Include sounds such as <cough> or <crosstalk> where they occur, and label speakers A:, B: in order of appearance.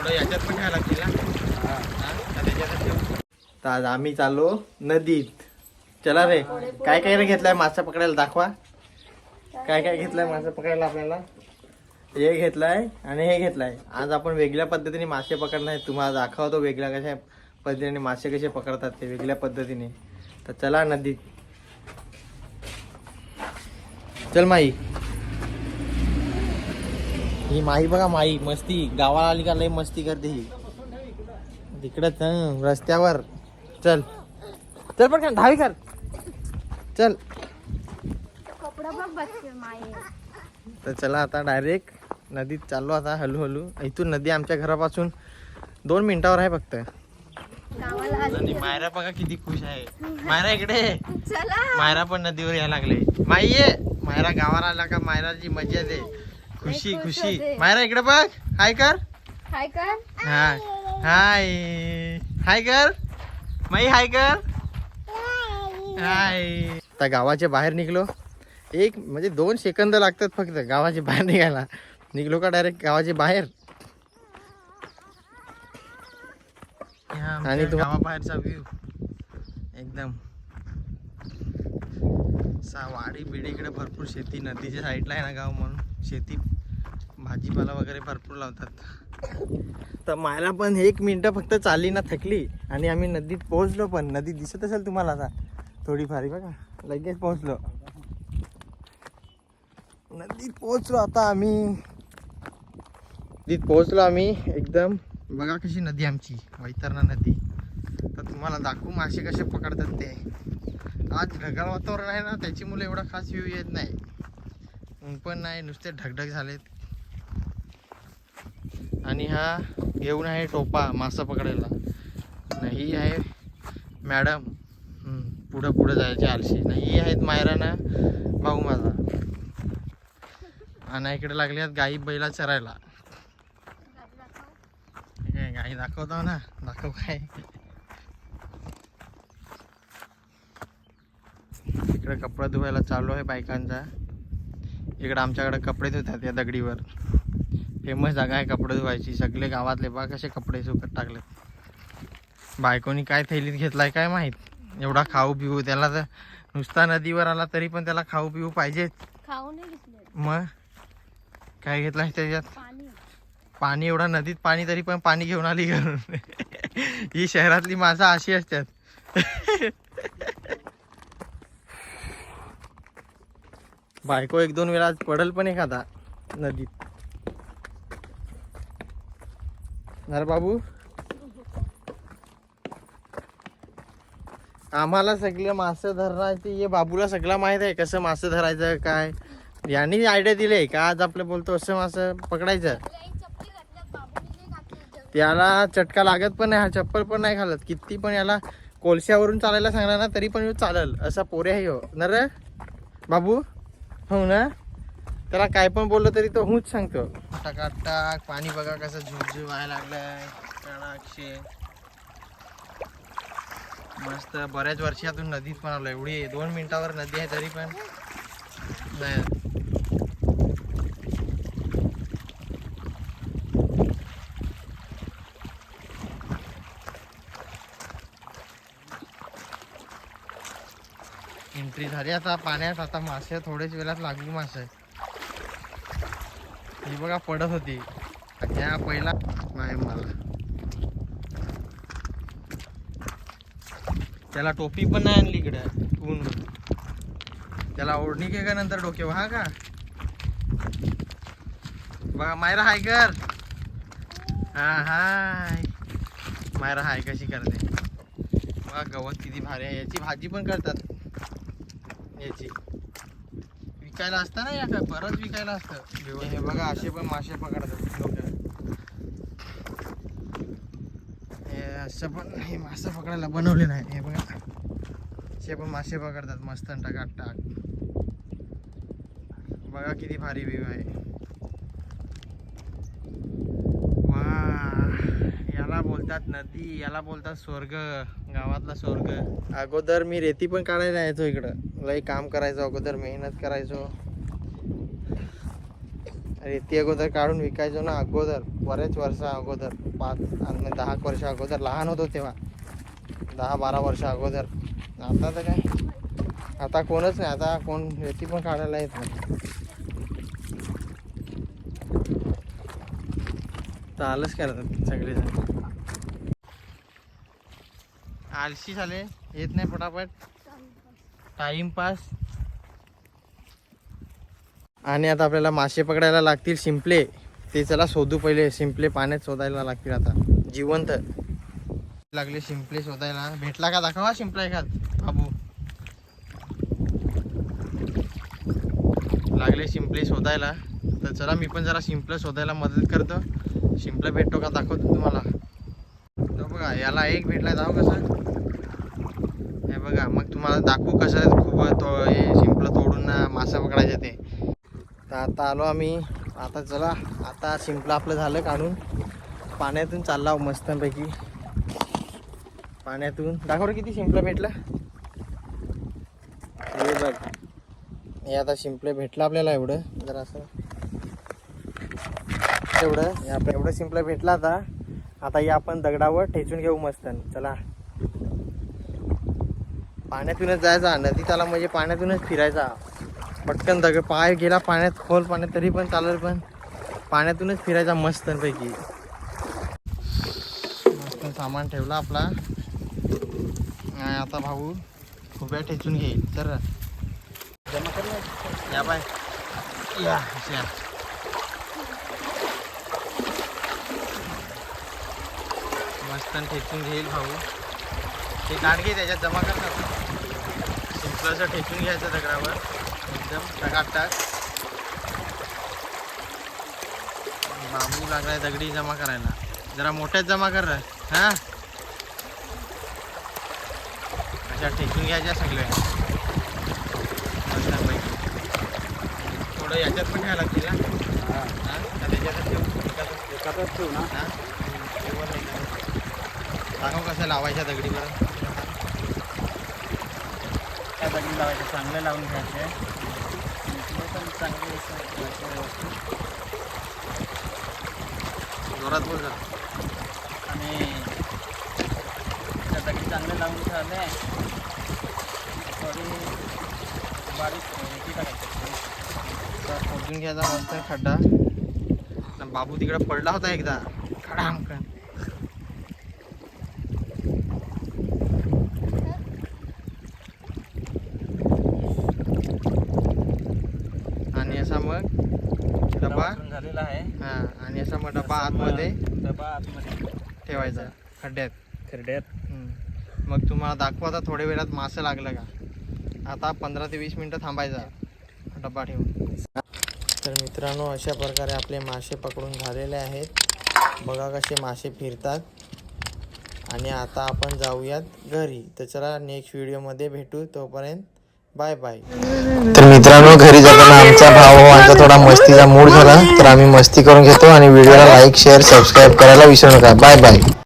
A: थोडं याच्यात पण लागतील ना? तर आज आम्ही चाललो नदीत. चला रे काय काय रे घेतलाय मासा पकडायला दाखवा. काय काय घेतलंय मासा पकडायला आपल्याला? हे घेतलाय आणि हे घेतलाय. आज आपण वेगळ्या पद्धतीने मासे पकडणार आहे तुम्हाला दाखवतो वेगळ्या कशा पद्धतीने मासे कसे पकडतात ते वेगळ्या पद्धतीने. तर चला नदीत. चल माई. ही माई बघा माई मस्ती. गावाला आली का लय मस्ती करते ही. तिकडच हं, रस्त्यावर. चल. चल पण दहावी कर. चल. तर चला आता डायरेक्ट नदीत चाललो आता हळूहळू. इथून नदी आमच्या घरापासून दोन मिनिटावर आहे फक्त. मायरा बघा किती खुश आहे. मायरा इकडे मायरा पण नदीवर यायला लागले. माई ये. मायरा गावाला आला का मायराची मजा येते खुशी
B: खुश.
A: मायरा इकडे बघ. हाय कर.
B: हाय कर.
A: हाय हाय. हाय कर. माई हाय कर. हाय. आता गावाच्या बाहेर निघलो. एक म्हणजे दोन सेकंद लागतात फक्त गावाच्या बाहेर निघायला. निघलो का डायरेक्ट गावाच्या बाहेर? आणि गावाबाहेरचा व्ह्यू एकदम. सा वाडी बिडी इकडे भरपूर शेती नदीच्या साईडला आहे ना गाव म्हणून. शेती भाजीपाला वगैरे भरपूर लावतात. तर मायला पण एक मिनटं फक्त चालली ना थकली आणि आम्ही नदीत पोहोचलो पण. नदी दिसत असेल तुम्हाला आता. थोडीफार बघा. लगेच पोहोचलो. नदीत पोहोचलो आता आम्ही. नदीत पोहोचलो आम्ही एकदम. बघा कशी नदी आमची. वैतरणा नदी. तर तुम्हाला दाखवू मासे कसे पकडतात ते. आज ढगाळ वातावरण आहे ना त्याची मुलं एवढा खास व्ह्यू येत नाही. ऊन पण नाही नुसते ढगढग झालेत. आणि हा घेऊन आहे टोपा मासा पकडायला. नाही ही आहे मॅडम. पुढं पुढं जायचे आलशी. नाही ही आहेत मायरा ना भाऊ माझा. आणि इकडे लागले आहेत गाई बैला चरायला. हे गाई दाखवतो ना. दाखव काय. इकडे कपडा धुवायला चालू आहे बायकांचा. इकडे आमच्याकडे कपडे धुतात या दगडीवर. फेमस जागा आहे कपडे धुवायची. सगळे गावातले बा कसे कपडे सुकत टाकले बायकोनी काय थैलीत घेतलाय काय माहीत? एवढा खाऊ पिऊ त्याला तर नुसता नदीवर आला तरी पण त्याला खाऊ पिऊ पाहिजेच
B: खाऊ घेतले
A: मग? काय घेतलाय त्याच्यात?
B: पाणी.
A: पाणी एवढा नदीत पाणी तरी पण पाणी घेऊन आली घरून. <laughs> ही शहरातली माणसं अशी असतात. <laughs> बायको एक दोन वेळा पडल पण एखादा नदीत. नर बाबू. आम्हाला सगळं मासे धरायचे ये बाबूला सगळं माहीत आहे कसं मासे धरायचं काय? यांनी आयडिया दिले का? आज आपलं बोलतो असं मासं पकडायचं. त्याला चटका लागत पण नाही हा चप्पल पण नाही घालत. किती पण याला कोळश्यावरून चालायला सांगणार ना तरी पण ह्यो चालल. असा पोरे आहे हो नर? रे बाबू? हो ना? त्याला काय पण बोललं तरी तो हूच सांगतो. टाक पाणी बघा कसं झुमझुम व्हायला लागलंय. तडाक्षे मस्त बऱ्याच वर्षातून नदीत पण आलो एवढी दोन मिनिटावर नदी आहे तरी पण. नाही. रात्री झाली आता पाण्यात आता मासे थोडेच वेळात लागली मासे. ही बघा पडत होती. त्या पहिला नाही मला. त्याला टोपी पण नाही आणली इकडे ऊन त्याला ओढणी घे का नंतर डोके हा का? बघा मायरा हाय कर. हा हाय. मायरा हाय कशी करते? बघा गवत किती भारी आहे. याची भाजी पण करतात. याची. विकायला असतं ना या काय? बरंच विकायला असतं. हे बघा असे पण मासे पकडतात लोक. असं पण हे मासे पकडायला बनवले नाही. हे बघा. असे पण मासे पकडतात मस्त टाक टाक बघा किती भारी व्ह्यू आहे वा याला बोलतात नदी याला बोलतात स्वर्ग गावातला स्वर्ग. अगोदर मी रेती पण काढायला यायचो इकडं. लई काम करायचो अगोदर मेहनत करायचो. रेती अगोदर काढून विकायचो ना अगोदर बरेच वर्ष अगोदर पाच आणि दहा वर्ष अगोदर लहान होतो तेव्हा. दहा बारा वर्ष अगोदर. आता तर काय? आता कोणच नाही आता कोण रेती पण काढायला येत नाही. तर आलंच करतात सगळेजण? आलशी झाले. येत नाही पटापट टाइमपास आणि आता आपल्याला मासे पकडायला लागतील शिंपले ते चला शोधू पहिले. शिंपले पाण्यात शोधायला लागतील आता. जिवंत. लागले शिंपले शोधायला. भेटला का? दाखवा शिंपला एखाद. बाबू. लागले शिंपले शोधायला. तर चला मी पण जरा शिंपलं शोधायला मदत करतो. शिंपलं भेटतो का? दाखवतो तुम्हाला. बघा याला एक भेटला जाऊ कसं? हे बघा मग तुम्हाला दाखवू कसं खूप तो हे शिंपलं तोडून ना मासा पकडायचे ते. तर आता आलो आम्ही आता चला आता शिंपलं आपलं झालं काढून. पाण्यातून चालला मस्तपैकी. पाण्यातून. दाखव किती शिंपलं भेटलं. हे बघ. हे आता शिंपले भेटलं आपल्याला एवढं जरा असं एवढं हे आपलं एवढं शिंपलं भेटलं आता. आता हे आपण दगडावर ठेचून घेऊ मस्त. चला. पाण्यातूनच जायचा. नदी त्याला म्हणजे पाण्यातूनच फिरायचा. पटकन दगड पाय गेला पाण्यात खोल पाण्यात तरी पण चालेल पण पाण्यातूनच फिरायचा मस्त पैकी मस्त सामान ठेवला आपला. आणि आता भाऊ खुब्या ठेचून घेईल. तर जमा कर या बाय. या मस्त ठेचून घेईल भाऊ ते घे त्याच्यात जमा कर ना सिंपल ठेचून घ्यायचं दगडावर एकदम टकाटक बांबू लागलाय दगडी जमा करायला जरा मोठ्यात जमा कर. हा अशा ठेचून घ्यायच्या सगळ्या. थोडं याच्यात पण घ्यायला लागतील ना? का त्याच्यातच ठेवू? एकातच?
C: एकातच ठेवू ना
A: हा? दाखव कसं लावायच्या दगडी बरं
C: त्या दगडी लावायचे चांगले लावून घ्यायचे. पण चांगले.
A: जोरात बोल जरा.
C: आणि त्या दगडी चांगले लावून ठेवले. थोडी बारीक रेती टाकायची
A: तर खोदून घ्यायचा मस्त खड्डा. बाबू तिकडे पडला होता एकदा. खडामकन आणि असा मग डबा
C: झालेला आहे.
A: हा आणि असा मग डबा आतमध्ये
C: डबा आतमध्ये.
A: ठेवायचा खड्ड्यात.
C: खरड्यात
A: हम्म. मग तुम्हाला दाखवू आता थोड्या वेळात मासे लागलं का? आता पंधरा ते वीस मिनटं थांबायचा डब्बा ठेवून. तर मित्रांनो अशा प्रकारे आपले मासे पकडून झालेले आहेत. बघा कसे मासे फिरतात. आणि आता आपण जाऊयात घरी. तर चला नेक्स्ट व्हिडिओमध्ये भेटू. तोपर्यंत बाय बाय. तर मित्रांनो घरी जाताना आमचा भावांचा हो, थोडा मस्तीचा मूड झाला. तर आम्ही मस्ती करून घेतो आणि व्हिडिओला लाईक शेअर सबस्क्राईब करायला विसरू नका. Bye bye.